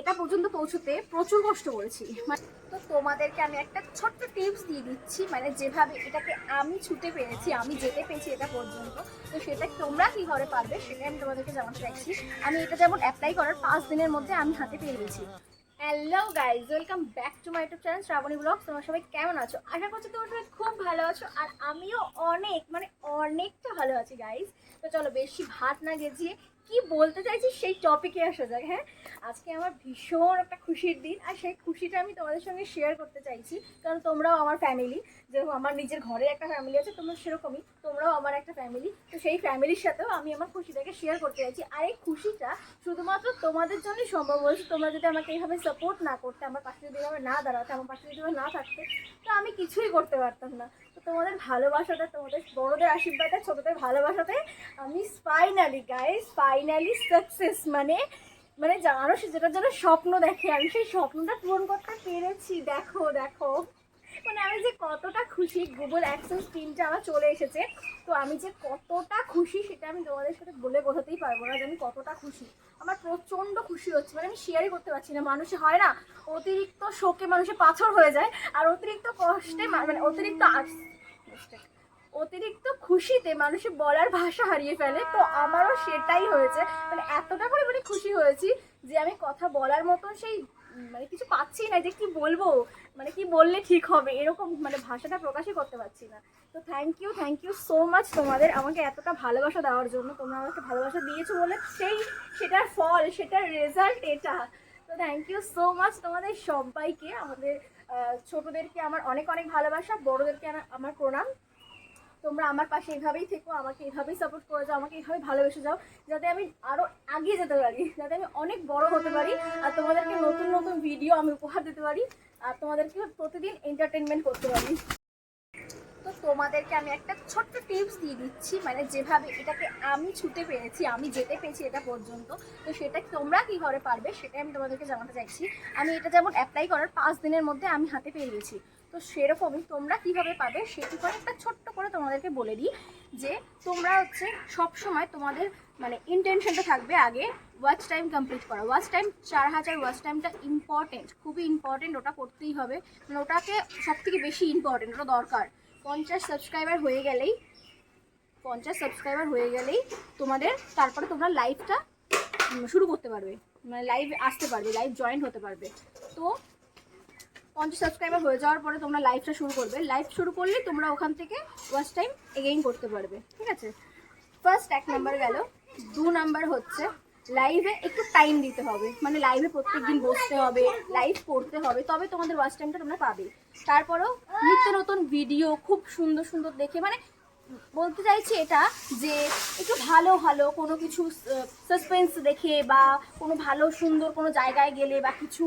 এটা পর্যন্ত পৌঁছতে প্রচুর কষ্ট করেছি। মানে তো তোমাদেরকে আমি একটা ছোট্ট টিপস দিয়ে দিচ্ছি মানে যেভাবে এটাকে আমি ছুটে পেরেছি, আমি যেতে পেরেছি এটা পর্যন্ত। তো সেটা তোমরা কি করে পারবে সেটা আমি তোমাদেরকে জানাতে চাইছি। আমি এটা যেমন অ্যাপ্লাই করার পাঁচ দিনের মধ্যে আমি হাতে পেয়ে গেছি। Hello guys welcome back to my YouTube channel Shrabani blog তোমরা সবাই কেমন আছো? আশা করছি তোমরা সবাই খুব ভালো আছো, আর আমিও অনেক মানে অনেকটা ভালো আছি গাইজ তো চলো, বেশি ভাত না গেছিয়ে কি বলতে চাইছি সেই টপিকে আসা যাক হ্যাঁ? আজকে আমার ভীষণ একটা খুশির দিন, আর সেই খুশিটা আমি তোমাদের সঙ্গে শেয়ার করতে চাইছি, কারণ তোমরাও আমার ফ্যামিলি যেরকম আমার নিজের ঘরে একটা ফ্যামিলি আছে, তোমরা সেরকমই, তোমরাও আমার একটা ফ্যামিলি সেই ফ্যামিলির সাথেও আমি আমার খুশিটাকে শেয়ার করতে চাইছি। আর এই খুশিটা শুধুমাত্র তোমাদের জন্যই সম্ভব হয়েছে তোমরা যদি আমাকে এইভাবে সাপোর্ট না করতে, আমার পাশে যদি এভাবে না দাঁড়াতে, আমার পাশে যদি না থাকতে, তো আমি কিছুই করতে পারতাম না। তো তোমাদের ভালোবাসাটা, তোমাদের বড়দের আশীর্বাদে ছোটদের ভালোবাসাতে আমি ফাইনালি গাইস ফাইনালি সাকসেস মানে মানে সে যেটার জন্য স্বপ্ন দেখে, আমি সেই স্বপ্নটা পূরণ করতে পেরেছি। দেখো দেখো। মানে আমি যে কতটা খুশি গুগল অ্যাক্সেস পিনটা আমার চলে এসেছে, তো আমি যে কতটা খুশি সেটা আমি তোমাদের সাথে বলে বোঝাতেই পারব না যে আমি কতটা খুশি। আমার প্রচণ্ড খুশি হচ্ছে মানে আমি শেয়ারই করতে পারছি না। মানুষে হয় না, অতিরিক্ত শোকে মানুষের পাথর হয়ে যায়, আর অতিরিক্ত কষ্টে মানে অতিরিক্ত অতিরিক্ত খুশিতে মানুষের বলার ভাষা হারিয়ে ফেলে, তো আমারও সেটাই হয়েছে। মানে এতটা করে মানে খুশি হয়েছি যে আমি কথা বলার মতন সেই মানে কিছু পাচ্ছি না যে কি বলব? মানে কি বললে ঠিক হবে? এরকম মানে ভাষাটা প্রকাশই করতে পারছি না। তো thank you thank you so much তোমাদের আমাকে এতটা ভালোবাসা দেওয়ার জন্য। তোমরা আমাকে ভালোবাসা দিয়েছ বলে সেই সেটার ফল, সেটার রেজাল্ট এটা। তো থ্যাংক ইউ সো মাচ তোমাদের সবাইকে। আমাদের ছোটদেরকে আমার অনেক অনেক ভালোবাসা, বড়দেরকে আমার প্রণাম। তোমরা আমার পাশে এভাবেই থেকো, আমাকে এভাবেই সাপোর্ট করে, যাও, আমাকে এভাবে ভালোবেসে যাও, যাতে আমি আরও এগিয়ে যেতে পারি, যাতে আমি অনেক বড় হতে পারি আর তোমাদেরকে নতুন নতুন ভিডিও আমি উপহার দিতে পারি আর তোমাদেরকে প্রতিদিন এন্টারটেনমেন্ট করতে পারি। তো তোমাদেরকে আমি একটা ছোট্ট টিপস দিয়ে দিচ্ছি মানে যেভাবে এটাকে আমি ছুটে পেরেছি, আমি যেতে পেরেছি এটা পর্যন্ত, তো সেটা তোমরা কী করে পারবে সেটাই আমি তোমাদেরকে জানাতে চাইছি। আমি এটা যেমন অ্যাপ্লাই করার পাঁচ দিনের মধ্যে আমি হাতে পেয়ে গেছি। তো সেরকমই তোমরা কীভাবে পাবে সেটি করে একটা ছোট্ট করে তোমাদেরকে বলে দিই যে তোমরা হচ্ছে সব সময় তোমাদের মানে ইন্টেনশনটা থাকবে আগে ওয়াচ টাইম কমপ্লিট করা। ওয়াচ টাইম চার হাজার ওয়াচ টাইমটা ইম্পর্টেন্ট খুবই ইম্পর্টেন্ট ওটা করতেই হবে। মানে ওটাকে সব থেকে বেশি ইম্পর্টেন্ট ওটা দরকার। পঞ্চাশ সাবস্ক্রাইবার হয়ে গেলেই, পঞ্চাশ সাবস্ক্রাইবার হয়ে গেলেই তোমাদের, তারপরে তোমরা লাইভটা শুরু করতে পারবে। মানে লাইভ আসতে পারবে লাইভ জয়েন হতে পারবে। তো পঞ্চাশ সাবস্ক্রাইবার হয়ে যাওয়ার পরে তোমরা লাইভটা শুরু করবে। লাইভ শুরু করলে তোমরা ওখান থেকে ওয়াচ টাইম এগেইন করতে পারবে। ঠিক আছে? ফার্স্ট এক নাম্বার গেল। দু নাম্বার হচ্ছে লাইভে একটু টাইম দিতে হবে। মানে লাইভে প্রত্যেক দিন বসতে হবে লাইভ করতে হবে, তবে তোমাদের ওয়াচ টাইমটা তোমরা পাবে তারপরেও নিত্য নতুন ভিডিও খুব সুন্দর সুন্দর দেখে মানে বলতে চাইছি এটা যে একটু ভালো ভালো কোনো কিছু সাসপেন্স দেখে বা কোনো ভালো সুন্দর কোনো জায়গায় গেলে বা কিছু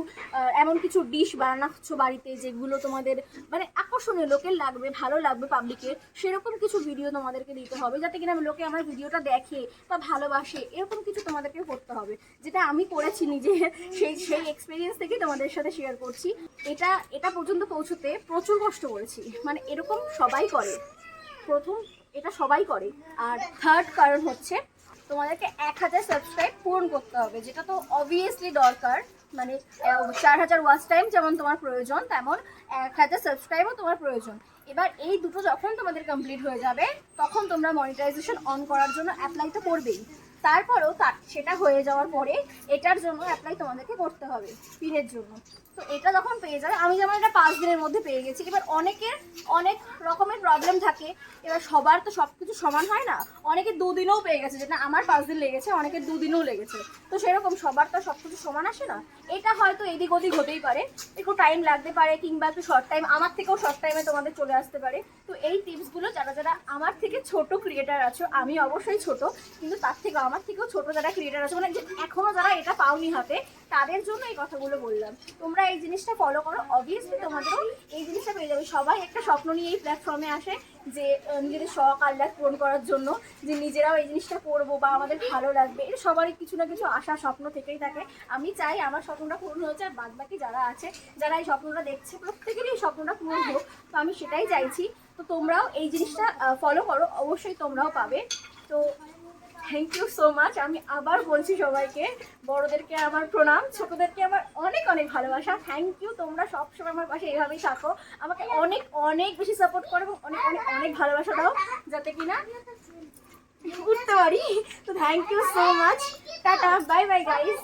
এমন কিছু ডিশ বানাচ্ছ বাড়িতে যেগুলো তোমাদের মানে আকর্ষণীয়, লোকের লাগবে, ভালো লাগবে পাবলিকের সেরকম কিছু ভিডিও তোমাদেরকে দিতে হবে যাতে কিনা লোকে আমার ভিডিওটা দেখে বা ভালোবাসে, এরকম কিছু তোমাদেরকে করতে হবে। যেটা আমি করেছি নিজে, সেই সেই এক্সপিরিয়েন্স থেকে তোমাদের সাথে শেয়ার করছি। এটা এটা পর্যন্ত পৌঁছতে প্রচুর কষ্ট করেছি। মানে এরকম সবাই করে। প্রথম এটা সবাই করে। আর থার্ড কারণ হচ্ছে তোমাদেরকে এক হাজার সাবস্ক্রাইব পূরণ করতে হবে, যেটা তো অবভিয়াসলি দরকার। মানে চার হাজার ওয়াচ টাইম যেমন তোমার প্রয়োজন, তেমন এক হাজার সাবস্ক্রাইবও তোমার প্রয়োজন। এবার এই দুটো যখন তোমাদের কমপ্লিট হয়ে যাবে, তখন তোমরা মনিটাইজেশন অন করার জন্য অ্যাপ্লাই তো করবেই। তারপরেও তার সেটা হয়ে যাওয়ার পরে এটার জন্য অ্যাপ্লাই তোমাদেরকে করতে হবে, পিনের জন্য। তো এটা যখন পেয়ে যাবে, আমি যেমন এটা পাঁচ দিনের মধ্যে পেয়ে গেছি, এবার অনেকের, অনেক প্রবলেম থাকে, এবার সবার তো সব কিছু সমান হয় না। অনেকে দুদিনেও পেয়ে গেছে, যেটা আমার পাঁচ দিন লেগেছে, অনেকের দুদিনও লেগেছে। তো সেরকম সবার তো সব কিছু সমান আসে না। এটা হয়তো এদিক ওদিক হতেই পারে, একটু টাইম লাগতে পারে, কিংবা একটু শর্ট টাইম আমার থেকেও শর্ট টাইমে তোমাদের চলে আসতে পারে। তো এই টিপসগুলো যারা যারা আমার থেকে ছোট ক্রিয়েটার আছো, আমি অবশ্যই ছোট, কিন্তু তার থেকে, আমার থেকেও ছোট যারা ক্রিয়েটার আছে মানে যে এখনও যারা এটা পাওনি হাতে, তাদের জন্য এই কথাগুলো বললাম। তোমরা এই জিনিসটা ফলো করো অবভিয়াসলি তোমাদেরও এই জিনিসটা পেয়ে যাবে। সবাই একটা স্বপ্ন নিয়ে এই প্ল্যাটফর্মে আসে যে নিজেদের শখ, আহ্লাদ পূরণ করার জন্য যে নিজেরাও এই জিনিসটা করব বা আমাদের ভালো লাগবে, এটা সবারই কিছু না কিছু আশা, স্বপ্ন থেকেই থাকে। আমি চাই আমার স্বপ্নটা পূরণ হয়েছে আর বাদ বাকি যারা আছে, যারা এই স্বপ্নটা দেখছে, প্রত্যেকেরই এই স্বপ্নটা পূরণ হোক। তো আমি সেটাই চাইছি। তো তোমরাও এই জিনিসটা ফলো করো। অবশ্যই তোমরাও পাবে। তো থ্যাংক ইউ সো মাচ আমি আবার বলছি সবাইকে, বড়দেরকে আমার প্রণাম, ছোটদেরকে আমার অনেক অনেক ভালোবাসা। থ্যাংক ইউ তোমরা সবসময় আমার পাশে এভাবেই থাকো। আমাকে অনেক অনেক বেশি সাপোর্ট করো এবং অনেক অনেক অনেক ভালোবাসা দাও, যাতে কিনা উঠতে পারি। তো thank you so much tata bye bye guys